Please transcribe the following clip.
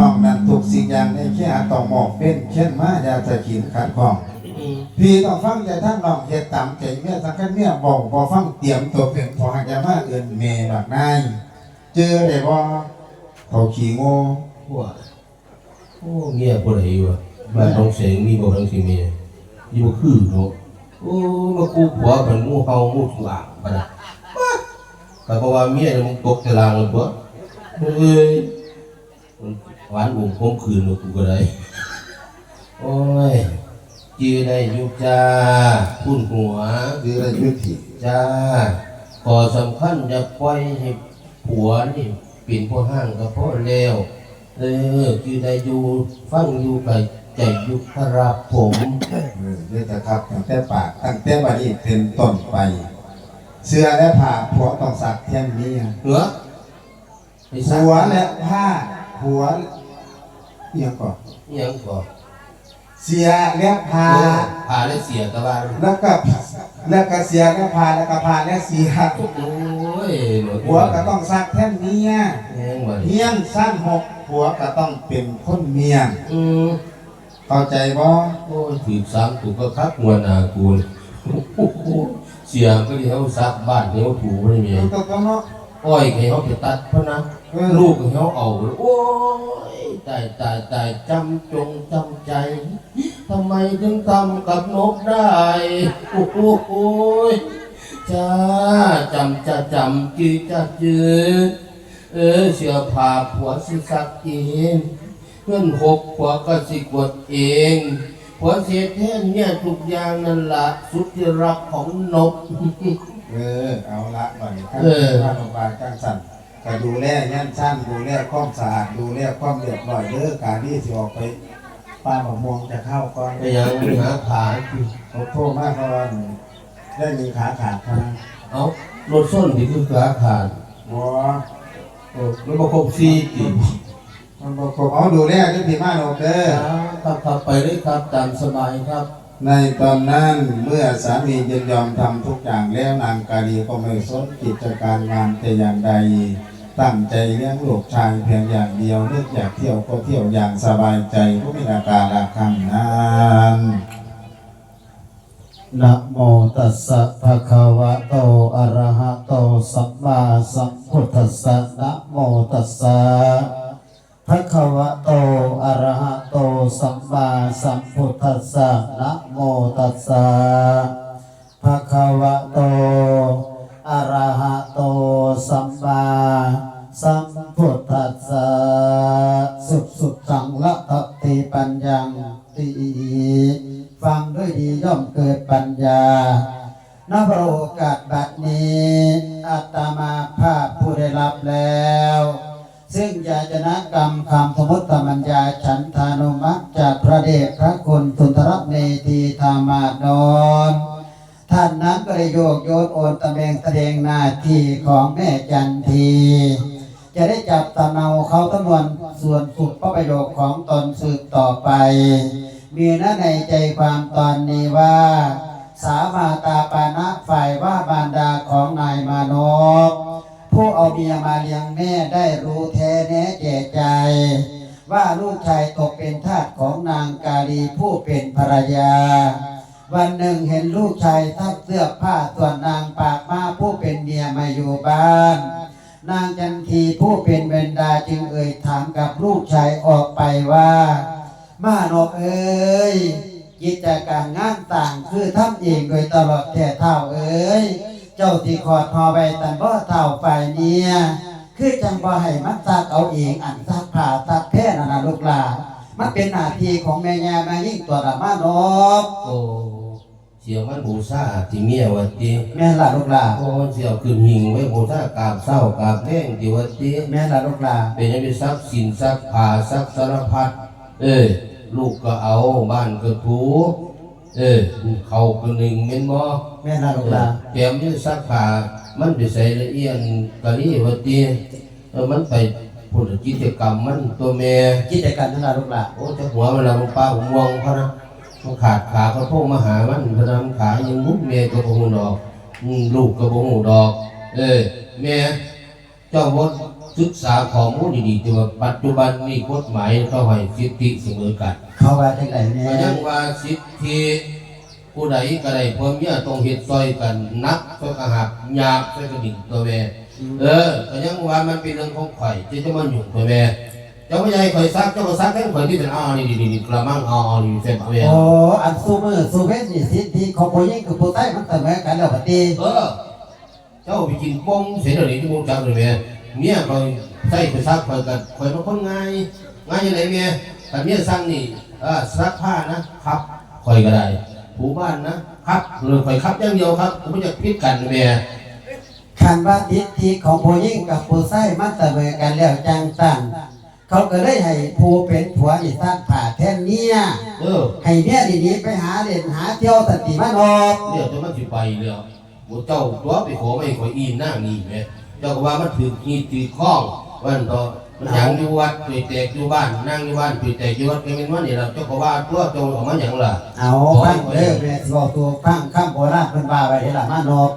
น้องนั้นทุกสิ่งอย่างในแค่ต้องหมอกเป็นเช่นมาอย่าจะขีนขัดข้องพี่ต้องฟังใจท่านน้องเฮ็ดตามใจเมียสังกัดเมียบอกบ่ฟังเตรียมตัวเป็นพอหากจะมาเอื่นเมย์แบักนายเจอได้บ่เขาขี้โง่ว่าโอ้เงียบบ่ได้วะบ้านต้องเสียงมีบ่ทั้งสิมีอยู่บ่คือเนาะโอ้มากูผัวเป็นงูเห่างูฉลามปะนะแต่เพราะว่าเมียมึงตกตารางเลยบ่เอ้ย หวานอุ่มคมคืนเลยกูก็ได้โอ้ยจือได้อยู่จ้าพุ่นหัวคืออะไรยุติจ้าขอสำคัญอย่าปล่อยให้ผัวนี่ปิ่นพ่อห้างกับพ่อแล้วเออคือได้อยู่ฟังอยู่กับใจอยู่ครับผมเออเด้อครับตั้งแต่ปากตั้งแต่บัดนี้เป็นต้นไป เสื้อและผ้าผัวต้องสักเทียมนี้เหรอไอ้สักผัวและผ้าผัว เอียงก่อนอิหยังก่อนเสียและผ้าเออผ่าและเสียตะวันแล้วก็แล้วก็เสียและผ้าแล้วก็ผ้าและเสียโอ้ยหนูผัวก็ต้องสักแท่นเมียแห้งมาเมียนสั้นหกผัวก็ต้องเป็นคนเมียนอืมเข้าใจบ่โอ้ยถือสามถูกก็คักหัวหนากูเลยโอ้โหเสียก็เดี๋ยวซักบ้านเดี๋ยวถูไม่มีต้องต้องเนาะ อ้อยให้เขาไปตัดเพราะนะเออลูกให้เขาเอาเลยโอ้ยตายตายตายจำจงจำใจทำไมถึงทำกับนกได้โอ้โหโอ้ยจ้าจำจะจำจีจะจืดเออเสียผ่าผัวสิสักเองเพื่อนหกผัวก็สิกดเองผัวเสียแท้เนี่ยทุกอย่างนั่นละสุดที่รักของนก เออ เอาละหน่อยครับเออบ้านโรงพยาบาลจังสันก็ดูแลย่านชั้นดูแลความสะอาดดูแลความเรียบร้อยเด้อการที่สิออกไปป้าหมกม่วงจะเข้าก่อนไปยังหาผ่าเขาโทษมากเพราะว่าได้มีขาขาดครับเอารถส้นที่คือขาขาดหัวโอ้แล้วมาครบสี่ติมันบอกผมเอาดูแลด้วยพี่มาโนเด้อครับครับไปเลยครับตามสบายครับ ในตอนนั้นเมื่อสามียินยอมทำทุกอย่างแล้วนางกาลีก็ไม่สนกิจการงานแต่อย่างใด ตั้งใจเลี้ยงลูกชายเพียงอย่างเดียวเนึกอยากเที่ยวก็เที่ยวอย่างสบายใจก็ม่นาการละคำนั้นนะโมตัสสะภะคะวะโตอะระหะโตสัมมาสัมพุทธัสสะนะโมตัสสะ ภะคะวะโตอะระหะโตสัมมาสัมพุทธัสสะนะโมตัสสะภะคะวะโตอะระหะโตสัมมาสัมพุทธัสสะสุขสุขสังละทติปัญญังติฟังด้วยดีย่อมเกิดปัญญาณพระโอกาสบัดนี้อาตมาภาพผู้ได้รับแล้ว ซึ่งยาจนะกรรมคำสมุตตมัญญาฉันทานุมัติจากพระเดชพระคุณสุนทรเมธีธรรมาดนท่านนั้นก็ได้โยกโยนโอนตำแหน่งแสดงหน้าที่ของแม่จันที จะได้จับตะเนาเขาตำนวนส่วนสุขพระประโยชน์ของตนสืบต่อไป มีนะในใจความตอนนี้ว่า สามาตาปานะฝ่ายว่าบารดาของนายมานพ เอาเมียมาเลี้ยงแม่ได้รู้แท้แน่แก่ใจ ว่าลูกชายตกเป็นทาสของนางกาลีผู้เป็นภรรยา วันหนึ่งเห็นลูกชายทับเสื้อผ้าส่วนนางปากมาผู้เป็นเมียมาอยู่บ้าน นางจันทีผู้เป็นเบนดาจึงเอ่ยถามกับลูกชายออกไปว่า มานกเอ้ยกิจการงานต่างคือทำเองโดยตลอดแท่เท่าเอ้ย เจ้าที่ขอดพอไปแต่บ่เท่าไปเนี่ยคือจังบ่ให้มันซักเอาเองอันซักผ้าซักแพ้นั่นนะลูกหลานมันเป็นหน้าที่ของแม่ยาแม่ยิ่งตัวละมานกโอ้เสียวมันบูซาที่เมียวัดตีแม่นล่ะลูกหลานโอ้เสียวขึ้นหิงไว้บูซากราบเศร้ากราบแท่งที่วัดตีแม่นล่ะลูกหลานเป็นยังไงซักสินซักผ้าซักสารพัดเอ้ยลูกก็เอาบ้านก็ถู เอ้ยเขาก็หนึ่งเม็นบ่แม่นล่ะลูกหลานแถมยังซักผ้ามันไปใส่ละเอียดกะลี่วัดตีเออมันไปพูดกิจกรรมมันตัวแม่กิจการนั่นล่ะลูกหลานโอ้จะหัวมันละมันป้าผมมองเขานะมันขาดขาเขาโทรมาหามันพนำขายังมุกเมียก็บ่หูดอกอืมลูกก็บ่หูดอก เอ้ยแม่เจ้าบดศึกษาข้อมูลดีๆแต่ว่าปัจจุบันนี่กฎหมายเขาให้สิทธิเสมอกัน เขาว่าจังไดแน่ก็ยังว่าสิทธิผู้ใดก็ได้พร้อมเมียต้องเฮ็ดซอยกันนักซอยกระหักหยาบซอยกระดิ่งตัวแม่เออก็ยังว่ามันเป็นเรื่องของข่อยที่จะมายุ่งตัวแม่เจ้าไม่ใช่ข่อยซักเจ้าก็ซักแค่ข่อยที่เป็นอ้อนี่ดีๆกระมังอ้อนี่เสร็จแม่โอ้อันซูมือซูเวสนี่สิทธิของผู้หญิงกับผู้ชายมันเสมอกันแล้วบัดนี้เออเจ้าไปกินป้งเสียเดี๋ยวนี้ที่มึงจังเลยแม่เมียข่อยใส่ไปซักข่อยกันข่อยเป็นคนง่ายง่ายยังไงแม่แต่เมียสั่งนี่เออ ซักผ้านะครับข่อยก็ได้ถูบ้านนะครับหรือข่อยครับอย่างเดียวครับผมไม่อยากพิดกันแม่คันว่าสิทธิของผู้หญิงกับผู้ชายมันเสมอกันแล้วจังสั่นเขาก็เลยให้ผู้เป็นผัวนี่สร้างผ่าแทนเมียเออให้เมียดีๆไปหาเล่นหาเที่ยวสติมันออกเดี๋ยวจะมันสิไปเดี๋ยวเจ้าตัวไปขอไม่ขออีนหน้านี่แม่เจ้าก็ว่ามันถือขีดถือข้อง วันต่อมันยังอยู่วัดตุยแตกอยู่บ้านนั่งอยู่บ้านตุยแตกอยู่วัดก็เป็นวันนี่เราเจ้าก็ว่าตัวเจ้าออกมาอย่างละเอาฟังเด้อแม่บอกตัวฟังคำโบราณเป็นบาไปเด้อล่ะมานอก